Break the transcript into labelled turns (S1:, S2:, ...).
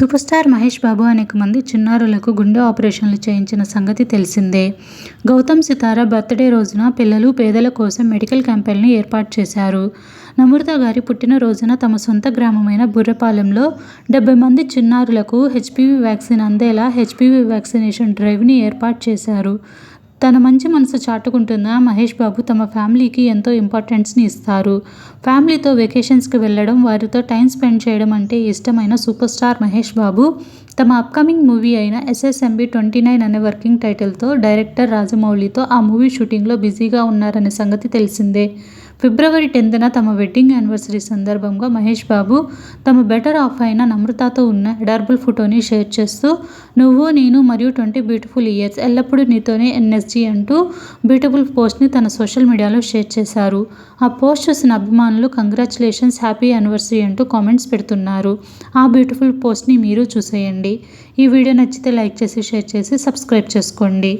S1: Super star Mahesh బాబు అనేక మంది చిన్నారులకు గుండె ఆపరేషన్లు చేయించిన సంగతి తెలిసిందే. గౌతమ్ సితార బర్త్డే రోజున పిల్లలు పేదల కోసం మెడికల్ క్యాంపెయిన్ను ఏర్పాటు చేశారు. నమ్రత గారి పుట్టినరోజున తమ సొంత గ్రామమైన బుర్రపాలెంలో డెబ్బై మంది చిన్నారులకు హెచ్పివి వ్యాక్సిన్ అందేలా హెచ్పివి వ్యాక్సినేషన్ డ్రైవ్ని ఏర్పాటు చేశారు. తన మంచి మనసు చాటుకుంటున్న మహేష్ బాబు తమ ఫ్యామిలీకి ఎంతో ఇంపార్టెన్స్ని ఇస్తారు. ఫ్యామిలీతో వెకేషన్స్కి వెళ్ళడం వారితో టైం స్పెండ్ చేయడం అంటే ఇష్టమైన సూపర్ స్టార్ మహేష్ బాబు. తమ అప్కమింగ్ మూవీ అయిన ఎస్ఎస్ఎంబి ట్వంటీ నైన్ అనే వర్కింగ్ టైటిల్తో డైరెక్టర్ రాజమౌళితో ఆ మూవీ షూటింగ్లో బిజీగా ఉన్నారనే సంగతి తెలిసిందే. ఫిబ్రవరి టెన్త్న తమ వెడ్డింగ్ యానివర్సరీ సందర్భంగా మహేష్ బాబు తమ బెటర్ ఆఫ్ అయిన నమ్రతతో ఉన్న హెడార్బుల్ ఫోటోని షేర్ చేస్తూ నువ్వు నేను మరియు ట్వంటీ బ్యూటిఫుల్ ఇయర్స్ ఎల్లప్పుడూ నీతోనే ఎన్ఎస్జీ అంటూ బ్యూటిఫుల్ పోస్ట్ని తన సోషల్ మీడియాలో షేర్ చేశారు. ఆ పోస్ట్ చూసిన అభిమానులు కంగ్రాచులేషన్స్ హ్యాపీ యానివర్సరీ అంటూ కామెంట్స్ పెడుతున్నారు. ఆ బ్యూటిఫుల్ పోస్ట్ని మీరు చూసేయండి. ఈ వీడియో నచ్చితే లైక్ చేసి షేర్ చేసి సబ్స్క్రైబ్ చేసుకోండి.